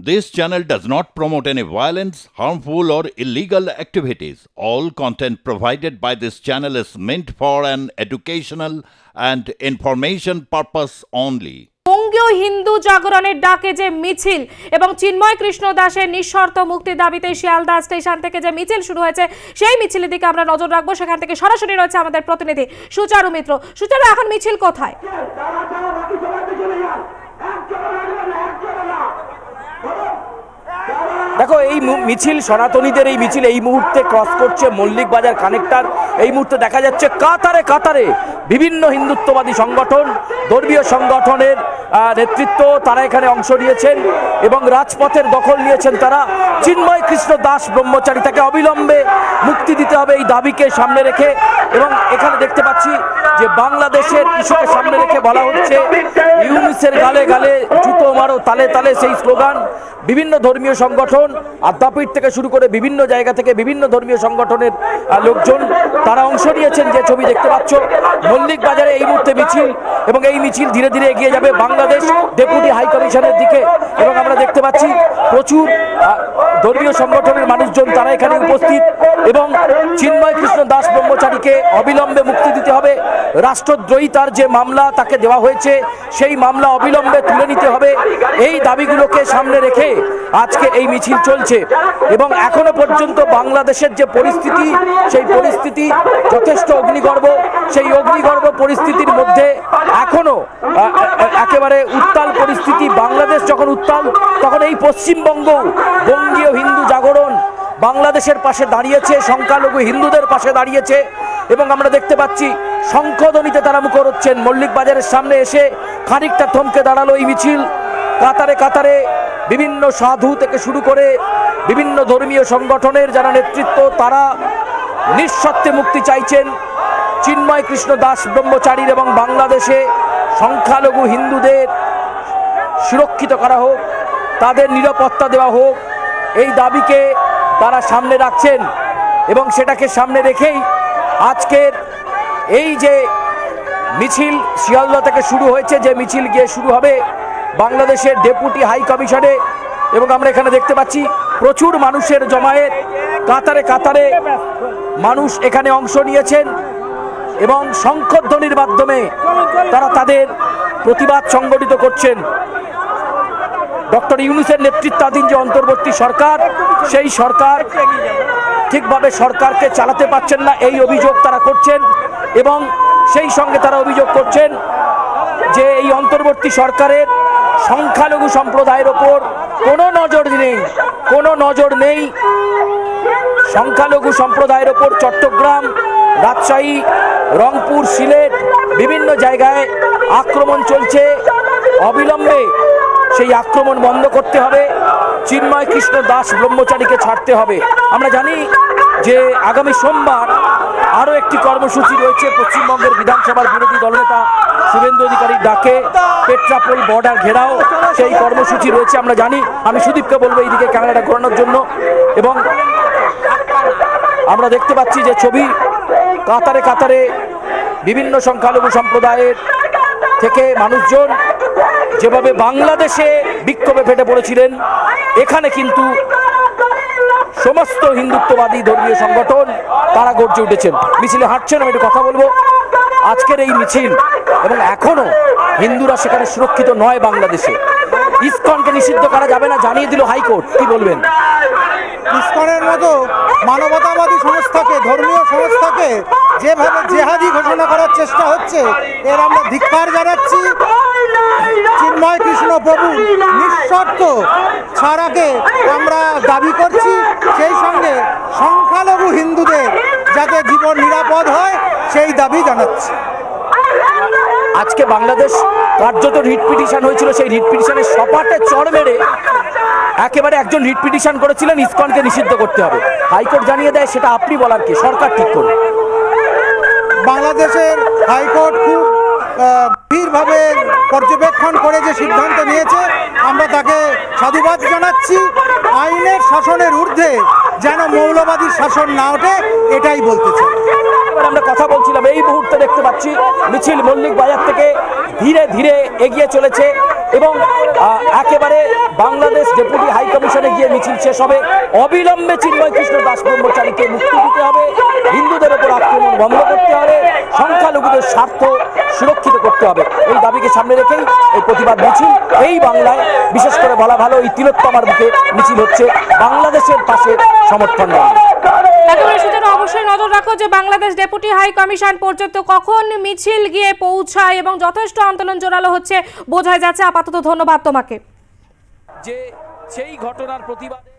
This channel does not promote any violence, harmful, or illegal activities. All content provided by this channel is meant for an educational and information purpose only. বঙ্গীয় হিন্দু জাগরণের ডাকে যে মিছিল এবং চিন্ময় কৃষ্ণ দাসের নিঃশর্ত মুক্তি দাবিতে শিয়ালদা স্টেশন থেকে যে মিছিল শুরু হয়েছে সেই মিছিলের দিকে আমরা নজর রাখব সেখান থেকে সরাসরি রয়েছে আমাদের প্রতিনিধি সুচারু মিত্র সুচারু এখন মিছিল কোথায় দেখো, এই মিছিল সনাতনীদের এই মিছিল এই মুহূর্তে ক্রস করছে মল্লিক বাজার কানেক্টার। এই মুহূর্তে দেখা যাচ্ছে কাতারে কাতারে বিভিন্ন হিন্দুত্ববাদী সংগঠন, ধর্মীয় সংগঠনের নেতৃত্ব তারা এখানে অংশ নিয়েছেন এবং রাজপথের দখল নিয়েছেন তারা। চিন্ময় কৃষ্ণ দাস ব্রহ্মচারী তাকে অবিলম্বে মুক্তি দিতে হবে এই দাবিকে সামনে রেখে এবং এখানে দেখতে পাচ্ছি যে বাংলাদেশের ইস্যুকে সামনে রেখে বলা হচ্ছে, ইউনিসের গালে গালে জুতো মারো, তালে তালে সেই স্লোগান। বিভিন্ন ধর্মীয় সংগঠন আদ্যাপীঠ থেকে শুরু করে বিভিন্ন জায়গা থেকে বিভিন্ন ধর্মীয় সংগঠনের লোকজন তারা অংশ নিয়েছেন যে ছবি দেখতে পাচ্ছ। মল্লিক বাজারে এই মুহূর্তে মিছিল এবং এই মিছিল ধীরে ধীরে এগিয়ে যাবে বাংলাদেশ ডেপুটি হাই কমিশনের দিকে। এবং আমরা দেখতে পাচ্ছি প্রচুর ধর্মীয় সংগঠনের মানুষজন তারা এখানে উপস্থিত। এবং চিন্ময় কৃষ্ণ দাস ব্রহ্মচারীকে অবিলম্বে মুক্তি দিতে হবে। রাষ্ট্রদ্রোহিতার যে মামলা তাকে দেওয়া হয়েছে, সেই মামলা অবিলম্বে তুলে নিতে হবে। এই দাবিগুলোকে সামনে রেখে আজকে এই মিছিল চলছে। এবং এখনও পর্যন্ত বাংলাদেশের যে পরিস্থিতি, সেই পরিস্থিতি যথেষ্ট অগ্নিগর্ভ। সেই অগ্নিগর্ভ পরিস্থিতির মধ্যে এখনও একেবারে উত্তাল পরিস্থিতি। বাংলাদেশ যখন উত্তাল, তখন এই পশ্চিমবঙ্গ বঙ্গীয় হিন্দু জাগরণ বাংলাদেশের পাশে দাঁড়িয়েছে, সংখ্যালঘু হিন্দুদের পাশে দাঁড়িয়েছে। এবং আমরা দেখতে পাচ্ছি শঙ্খধ্বনিতে তারা মুখর হচ্ছেন। মল্লিক বাজারের সামনে এসে খানিকটা থমকে দাঁড়াল এই মিছিল। কাতারে কাতারে বিভিন্ন সাধু থেকে শুরু করে বিভিন্ন ধর্মীয় সংগঠনের যারা নেতৃত্ব, তারা নিঃশর্তে মুক্তি চাইছেন। চিন্ময় কৃষ্ণ দাস ব্রহ্মচারীর এবং বাংলাদেশে সংখ্যালঘু হিন্দুদের সুরক্ষিত করা হোক, তাদের নিরাপত্তা দেওয়া হোক, এই দাবিকে তারা সামনে রাখছেন এবং সেটাকে সামনে রেখেই আজকের এই যে মিছিল শিয়ালদা থেকে শুরু হয়েছে, যে মিছিল গিয়ে শুরু হবে বাংলাদেশের ডেপুটি হাই কমিশনে, এবং আমরা এখানে দেখতে পাচ্ছি প্রচুর মানুষের জমায়েত, কাতারে কাতারে মানুষ এখানে অংশ নিয়েছেন, এবং শঙ্খধ্বনির মাধ্যমে তারা তাদের প্রতিবাদ সংগঠিত করছেন। ডক্টর ইউনুসের নেতৃত্বাধীন যে অন্তর্বর্তী সরকার, সেই সরকার ঠিকভাবে সরকারকে চালাতে পারছেন না, এই অভিযোগ তারা করছেন। এবং সেই সঙ্গে তারা অভিযোগ করছেন যে এই অন্তর্বর্তী সরকারের সংখ্যালঘু সম্প্রদায়ের ওপর কোনো নজর নেই, কোনো নজর নেই। সংখ্যালঘু সম্প্রদায়ের ওপর চট্টগ্রাম, রাজশাহী, রংপুর, সিলেট বিভিন্ন জায়গায় আক্রমণ চলছে। অবিলম্বে সেই আক্রমণ বন্ধ করতে হবে। চিন্ময় কৃষ্ণ দাস ব্রহ্মচারীকে ছাড়তে হবে। আমরা জানি যে আগামী সোমবার আরও একটি কর্মসূচি রয়েছে। পশ্চিমবঙ্গের বিধানসভার বিরোধী দলনেতা শুভেন্দু অধিকারীর ডাকে পেট্রাপোল বর্ডার ঘেরাও। সেই কর্মসূচি রয়েছে, আমরা জানি। আমি সুদীপকে বলব এইদিকে ক্যামেরাটা ঘোরানোর জন্য। এবং আমরা দেখতে পাচ্ছি যে ছবি কাতারে কাতারে বিভিন্ন সংখ্যালঘু সম্প্রদায়ের থেকে মানুষজন যেভাবে বাংলাদেশে বিক্ষোভে ফেটে পড়েছিলেন, এখানে কিন্তু সমস্ত হিন্দুত্ববাদী ধর্মীয় সংগঠন, তারা গর্জে উঠেছেন। মিছিলে হাঁটছেন, আমি একটু কথা বলব। আজকের এই মিছিল, এবং এখনও হিন্দুরা সেখানে সুরক্ষিত নয় বাংলাদেশে। ইসকনকে নিষিদ্ধ করা যাবে না, জানিয়ে দিল হাইকোর্ট। কি বলবেন? ইস্কনের মতো মানবতাবাদী সংস্থাকে, ধর্মীয় সংস্থাকে যেভাবে জেহাদি ঘোষণা করার চেষ্টা হচ্ছে, এর আমরা ধিক্কার জানাচ্ছি। চিন্ময় কৃষ্ণ প্রভু নিঃশর্ত ছাড়াকে আমরা দাবি করছি সেই সঙ্গে সংখ্যালঘু হিন্দুদের যাতে জীবন নিরাপদ হয় সেই দাবি জানাচ্ছি। আজকে বাংলাদেশ কার্যত রিট পিটিশন হয়েছিল সেই রিট পিটিশনের সপাটে চড় মেরে একেবারে একজন রিট পিটিশন করেছিলেন ইসকনকে নিষিদ্ধ করতে হবে। হাইকোর্ট জানিয়ে দেয় সেটা আপনি বলার কি? সরকার ঠিক করুন। বাংলাদেশের হাইকোর্ট খুব গভীরভাবে পর্যবেক্ষণ করে যে সিদ্ধান্ত নিয়েছে, আমরা তাকে সাধুবাদ জানাচ্ছি। আইনের শাসনের ঊর্ধ্বে যেন মৌলবাদী শাসন না ওঠে, এটাই বলতে চাই। আমরা কথা বলছিলাম, এই মুহূর্তে দেখতে পাচ্ছি মিছিল মল্লিক বাজার থেকে ধীরে ধীরে এগিয়ে চলেছে। এবং একেবারে বাংলাদেশ ডেপুটি হাই কমিশনে গিয়ে মিছিল শেষ হবে। অবিলম্বে চিন্ময় কৃষ্ণ দাস ব্রহ্মচারীকে মুক্তি দিতে হবে। হিন্দুদের ওপর আক্রমণ বন্ধ করতে হবে। সংখ্যালঘুদের স্বার্থ সুরক্ষিত করতে হবে। এই দাবিকে সামনে রেখেই এই প্রতিবাদ মিছিল এই বাংলায়। বিশেষ করে বলা ভালো, এই তিলোত্তমার বুকে মিছিল হচ্ছে বাংলাদেশের পাশে সমর্থন অবশ্যই নজর রাখো যে বাংলাদেশ ডেপুটি হাই কমিশন পর্যন্ত কখন মিছিল গিয়ে পৌঁছায় এবং যথেষ্ট আন্দোলন জোরালো হচ্ছে বোঝায় যাচ্ছে। আপাতত ধন্যবাদ তোমাকে। যে সেই ঘটনার প্রতিবাদে